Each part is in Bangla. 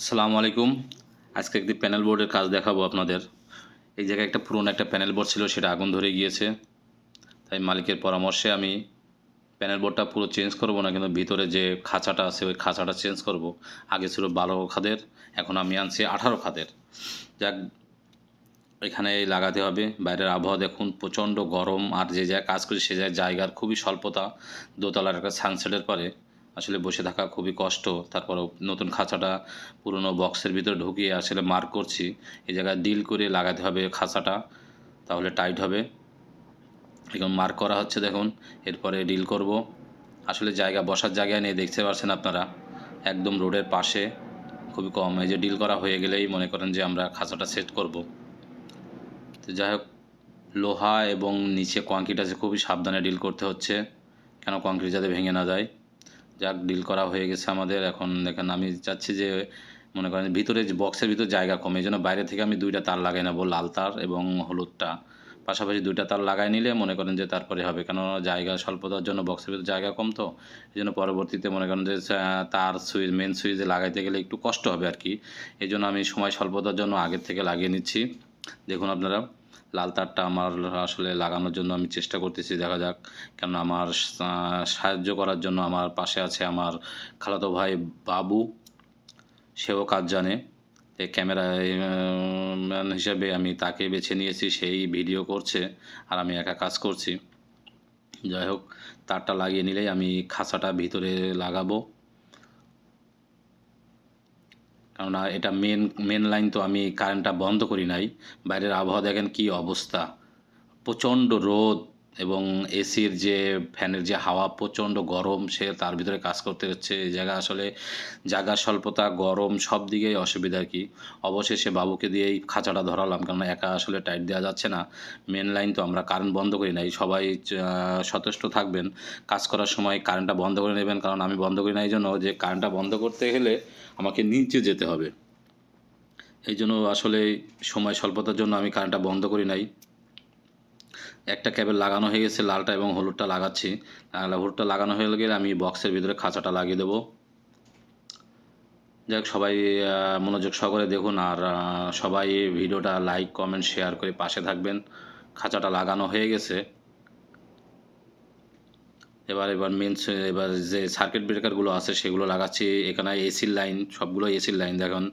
আসসালামু আলাইকুম। আজকে একটি প্যানেল বোর্ডের কাজ দেখাবো আপনাদের। এই জায়গায় একটা পুরনো একটা প্যানেল বোর্ড ছিল, সেটা আগুন ধরে গিয়েছে। তাই মালিকের পরামর্শে আমি প্যানেল বোর্ডটা পুরো চেঞ্জ করব না, কিন্তু ভিতরে যে খাঁচাটা আছে, ওই খাঁচাটা চেঞ্জ করব। আগে ছিল বারো খাদের, এখন আমি আনছি আঠারো খাদের। যাক, এখানে লাগাতে হবে। বাইরের আবহাওয়া দেখুন, প্রচণ্ড গরম, আর যে জায়গায় কাজ করি, সে জায়গায় জায়গার খুবই স্বল্পতা। দোতলার একটা সানসেটের পরে আসলে বসে থাকা খুবই কষ্ট। তারপরেও নতুন খাঁচাটা পুরনো বক্সের ভিতরে ঢুকিয়ে আসলে মার্ক করছি। এই জায়গায় ডিল করে লাগাতে হবে খাঁচাটা, তাহলে টাইট হবে। এখন মার্ক করা হচ্ছে দেখুন, এরপরে ডিল করব। আসলে জায়গা বসার জায়গায় নেই, দেখতে পাচ্ছেন আপনারা? একদম রোডের পাশে, খুবই কম। এই যে ডিল করা হয়ে গেলেই মনে করেন যে আমরা খাঁচাটা সেট করব। তো যাই হোক, লোহা এবং নিচে কংক্রিট আছে, খুবই সাবধানে ডিল করতে হচ্ছে। কেন কংক্রিট যাতে ভেঙে না যায়? যাক ডিল করা হয়ে গেছে আমাদের। এখন দেখেন, আমি চাচ্ছি যে, মনে করেন ভিতরে বক্সের ভিতরে জায়গা কম, এই জন্য বাইরে থেকে আমি দুইটা তার লাগাই নেব, লাল তার এবং হলুদটা। পাশাপাশি দুইটা তার লাগাই নিলে মনে করেন যে তারপরে হবে কেন জায়গা স্বল্পতার জন্য বক্সের ভিতরে জায়গা কম তো, এই জন্য পরবর্তীতে মনে করেন যে তার সুইচ মেন সুইচে লাগাইতে গেলে একটু কষ্ট হবে আর কি। এই জন্য আমি সময় স্বল্পতার জন্য আগের থেকে লাগিয়ে নিচ্ছি। দেখুন আপনারা লাল তারটা আমার আসলে লাগানোর জন্য আমি চেষ্টা করতেছি, দেখা যাক। কেন আমার সাহায্য করার জন্য আমার পাশে আছে আমার খালাতো ভাই বাবু। সেও কাজ জানে। এই ক্যামেরায় ম্যান হিসেবে আমি তাকে বেছে নিয়েছি, সেই ভিডিও করছে আর আমি একা কাজ করছি। যাই হোক, তারটা লাগিয়ে নিলেই আমি খাঁচাটা ভিতরে লাগাবো। কেননা এটা মেন মেন লাইন তো আমি কারেন্টটা বন্ধ করি নাই। বাইরের আবহাওয়া দেখেন কি অবস্থা। প্রচণ্ড রোদ। এবং এসির যে ফ্যানের যে হাওয়া প্রচণ্ড গরম, সে তার ভিতরে কাজ করতে হচ্ছে। এই জায়গা আসলে জায়গার স্বল্পতা, গরম সব দিকেই অসুবিধা কি। অবশেষে বাবুকে দিয়েই খাঁচাটা ধরালাম কারণ একা আসলে টাইট দেওয়া যাচ্ছে না। মেন লাইন তো আমরা কারেন্ট বন্ধ করি নাই, সবাই সচেষ্ট থাকবেন। কাজ করার সময় কারেন্টটা বন্ধ করে নেবেন, কারণ আমি বন্ধ করি না, এই জন্য যে কারেন্টটা বন্ধ করতে গেলে আমাকে নিচে যেতে হবে। এই জন্য আসলে সময় স্বল্পতার জন্য আমি কারেন্টটা বন্ধ করি নাই। একটা ক্যাবেল লাগানো হয়ে গেছে, লালটা এবং হলুদটা লাগাচ্ছি। হলুদটা লাগানো হয়ে গেলে আমি বক্সের ভিতরে খাঁচাটা লাগিয়ে দেবো। যাক, সবাই মনোযোগ সহকারে দেখুন আর সবাই ভিডিওটা লাইক, কমেন্ট, শেয়ার করে পাশে থাকবেন। খাঁচাটা লাগানো হয়ে গেছে। এবার এবার মেন এবার যে সার্কিট ব্রেকারগুলো আছে সেগুলো লাগাচ্ছি। এখানে এসির লাইন সবগুলো এসির লাইন দেখুন,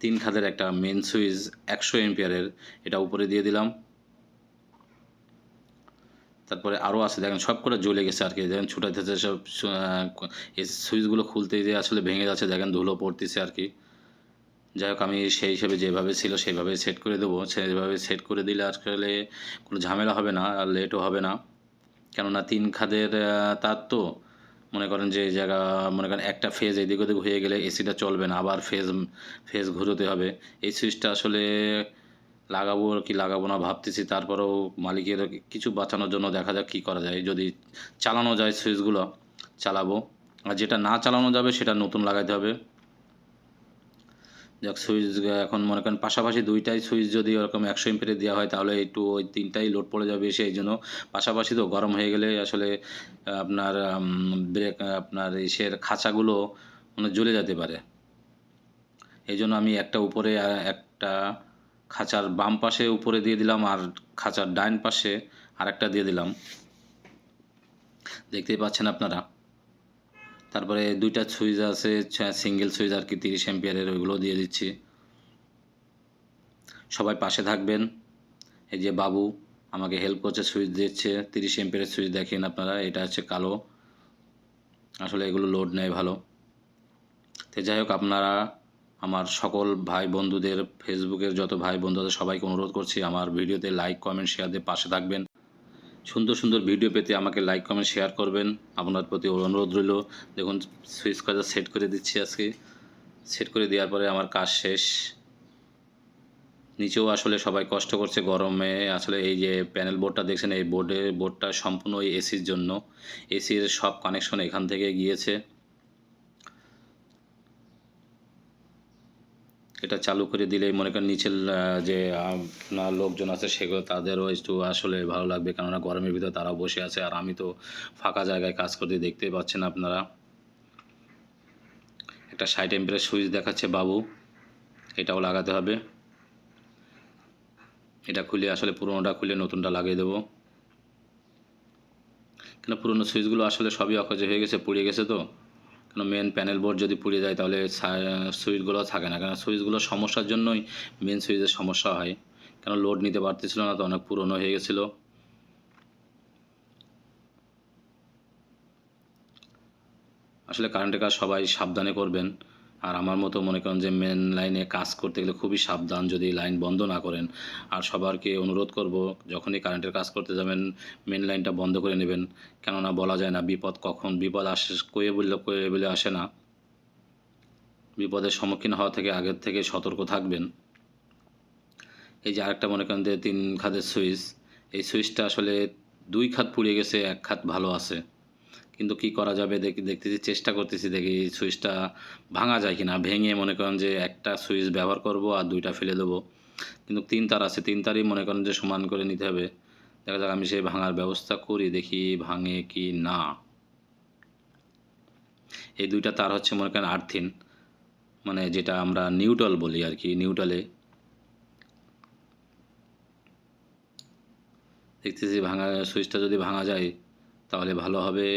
তিন খাদের একটা মেন সুইচ একশো এমপিয়ারের এটা উপরে দিয়ে দিলাম। তারপরে আরও আছে, দেখেন সব করে জ্বলে গেছে আর কি। দেখেন ছুটাইতেছে সব সুইচগুলো খুলতে যে আসলে ভেঙে যাচ্ছে, দেখেন ধুলো পড়তেছে আর কি। যাই হোক, আমি সেই হিসেবে যেভাবে ছিল সেইভাবে সেট করে দেবো। সেইভাবে সেট করে দিলে আসলে কোনো ঝামেলা হবে না আর লেটও হবে না। কেননা তিন খাদের তার তো মনে করেন যে জায়গা, মনে করেন একটা ফেজ এদিক ওদিক হয়ে গেলে এসিটা চলবে না, আবার ফেজ ফেজ ঘুরোতে হবে। এই সুইচটা আসলে লাগাবো কি লাগাবো না ভাবতেছি, তারপরেও মালিকের কিছু বাঁচানোর জন্য দেখা যাক কী করা যায়। যদি চালানো যায় সুইচগুলো, চালাবো। আর যেটা না চালানো যাবে সেটা নতুন লাগাইতে হবে। যাক, সুইচ এখন মনে করেন পাশাপাশি দুইটাই সুইচ যদি ওরকম একশো এমপিরে দেওয়া হয়, তাহলে একটু ওই তিনটাই লোড পড়ে যাবে সেই জন্য পাশাপাশি তো গরম হয়ে গেলে আসলে আপনার ব্রেক আপনার ইসের খাঁচাগুলো মানে জ্বলে যেতে পারে। এই জন্য আমি একটা উপরে একটা খাঁচার বাম পাশে উপরে দিয়ে দিলাম আর খাঁচার ডাইন পাশে আর একটা দিয়ে দিলাম। দেখতেই পাচ্ছেন আপনারা। তারপরে দুইটা সুইচ আছে সিঙ্গেল সুইচ আর কি, তিরিশ এম্পিয়ারের ওইগুলো দিয়ে দিচ্ছি। সবাই পাশে থাকবেন। এই যে বাবু আমাকে হেল্প করছে, সুইচ দিচ্ছে। তিরিশ এম্পিয়ারের সুইচ দেখেন আপনারা, এটা হচ্ছে কালো। আসলে এগুলো লোড নেয় ভালো। তো যাই হোক, আপনারা আমার সকল ভাই বন্ধুদের ফেসবুকের যত ভাই বন্ধুদের সবাইকে অনুরোধ করছি আমার ভিডিওতে লাইক কমেন্ট শেয়ার দিয়ে পাশে থাকবেন। সুন্দর সুন্দর ভিডিও পেতে আমাকে লাইক কমেন্ট শেয়ার করবেন। আপনার প্রতি অনুরোধ রইল। দেখুন সুইচ কাজা সেট করে দিচ্ছি আজকে। সেট করে দেওয়ার পরে আমার কাজ শেষ। নিচেও আসলে সবাই কষ্ট করছে গরমে। আসলে এই যে প্যানেল বোর্ডটা দেখছেন, এই বোর্ডে বোর্ডটা সম্পূর্ণ এসির জন্য। এসির সব কানেকশন এখান থেকে গিয়েছে। এটা চালু করে দিলেই মনে করেন নিচের যে আপনার লোকজন আছে সেগুলো তাদেরও একটু আসলে ভালো লাগবে। কেননা গরমের ভিতরে তারাও বসে আছে। আর আমি তো ফাঁকা জায়গায় কাজ করতে দেখতেই পাচ্ছেন আপনারা। একটা ষাট এম্পিয়ারের সুইচ দেখাচ্ছে বাবু। এটাও লাগাতে হবে। এটা খুলে আসলে পুরোনোটা খুলে নতুনটা লাগিয়ে দেবো। কেন পুরোনো সুইচগুলো আসলে সবই অকাজ হয়ে গেছে, পুড়ে গেছে তো। মেন প্যানেল বোর্ড যদি পুড়ে যায় তাহলে সুইচগুলো থাকে না। কারণ সুইচগুলো সমস্যার জন্যই মেন সুইচের সমস্যা হয়। কেন লোড নিতে পারতেছিল না, তো অনেক পুরনো হয়ে গেছিল। আসলে কারেন্টের কাজ সবাই সাবধানে করবেন। আর আমার মতো মনে করেন যে মেন লাইনে কাজ করতে গেলে খুবই সাবধান যদি লাইন বন্ধ না করেন। আর সবারকে অনুরোধ করব, যখনই কারেন্টের কাজ করতে যাবেন মেন লাইনটা বন্ধ করে নেবেন। কেননা বলা যায় না, বিপদ কখন? বিপদ আসে, কয়ে বললে, কয়ে বলে আসে না। বিপদের সম্মুখীন হওয়া থেকে আগের থেকে সতর্ক থাকবেন। এই যে আরেকটা মনে করেন যে তিন খাতের সুইচ, এই সুইচটা আসলে দুই খাত পুড়ে গেছে, এক খাত ভালো আছে। কিন্তু কি করা যাবে? দেখি, দেখতেছি, চেষ্টা করতেছি দেখি সুইচটা ভাঙা যায় কিনা। ভেঙে মনে করেন যে একটা সুইচ ব্যবহার করব আর দুইটা ফেলে দেবো। কিন্তু তিন তার আছে, তিন তারই মনে করেন যে সমান করে নিতে হবে। দেখা যাক আমি সেই ভাঙার ব্যবস্থা করি, দেখি ভাঙে কি না। এই দুইটা তার হচ্ছে মনে করেন আর্থিন মানে যেটা আমরা নিউটল বলি আর কি নিউটলে দেখতেছি ভাঙা, সুইচটা যদি ভাঙা যায় তাহলে ভালো হবে।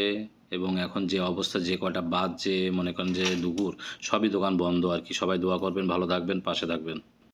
এবং এখন যে অবস্থা, যে কটা বাদ যে মনে করেন যে দুপুর, সবই দোকান বন্ধ আর কি। সবাই দোয়া করবেন, ভালো থাকবেন, পাশে থাকবেন।